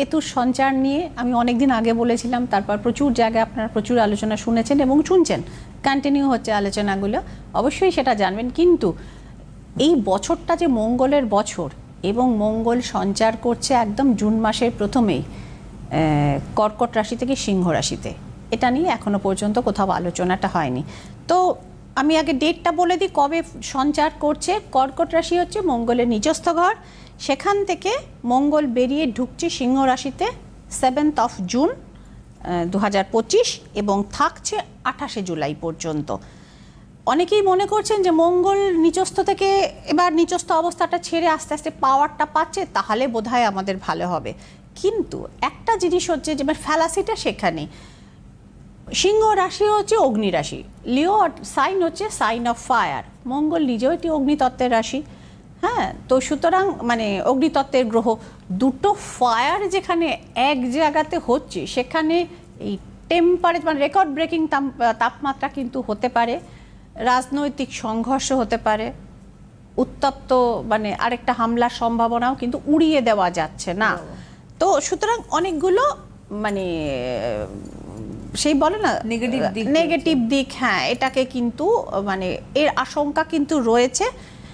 কেতুর সঞ্চার নিয়ে আমি অনেক দিন আগে বলেছিলাম, তারপর প্রচুর জায়গায় আপনারা প্রচুর আলোচনা শুনেছেন এবং শুনছেন কন্টিনিউ হচ্ছে আলোচনাগুলো, অবশ্যই সেটা জানবেন। কিন্তু এই বছরটা যে মঙ্গলের বছর এবং মঙ্গল সঞ্চার করছে একদম জুন মাসের প্রথমেই কর্কট রাশি থেকে সিংহ রাশিতে, এটা নিয়ে এখনও পর্যন্ত কোথাও আলোচনাটা হয়নি। তো আমি আগে ডেটটা বলে দিই, কবে সঞ্চার করছে। কর্কট রাশি হচ্ছে মঙ্গলের নিজস্থ ঘর। সেখান থেকে মঙ্গল বেরিয়ে ঢুকছে সিংহ রাশিতে সেভেন্থ অফ জুন দু হাজার পঁচিশ এবং থাকছে আঠাশে জুলাই পর্যন্ত। অনেকেই মনে করছেন যে মঙ্গল নিচস্থ থেকে এবার নিচস্থ অবস্থাটা ছেড়ে আস্তে আস্তে পাওয়ারটা পাচ্ছে, তাহলে বোধহয় আমাদের ভালো হবে। কিন্তু একটা জিনিস হচ্ছে যে ফ্যালাসিটা সেখানে। সিংহ রাশি হচ্ছে অগ্নি রাশি। লিও সাইন হচ্ছে সাইন অফ ফায়ার। মঙ্গল নিজেও একটি অগ্নিতত্ত্বের রাশি। হ্যাঁ তো সুতরাং মানে অগ্নিতত্ত্বের গ্রহ দুটো ফায়ার যেখানে এক জায়গাতে হচ্ছে সেখানে এই টেম্পারেচার মানে রেকর্ড ব্রেকিং তাপমাত্রা কিন্তু হতে পারে রাজনৈতিক সংঘর্ষ হতে পারে উত্তপ্ত মানে আরেকটা হামলার সম্ভাবনাও কিন্তু উড়িয়ে দেওয়া যাচ্ছে না। তো সুতরাং অনেকগুলো মানে সেই বলে না নেগেটিভ দিক নেগেটিভ দিক হ্যাঁ এটাকে কিন্তু মানে এর আশঙ্কা কিন্তু রয়েছে।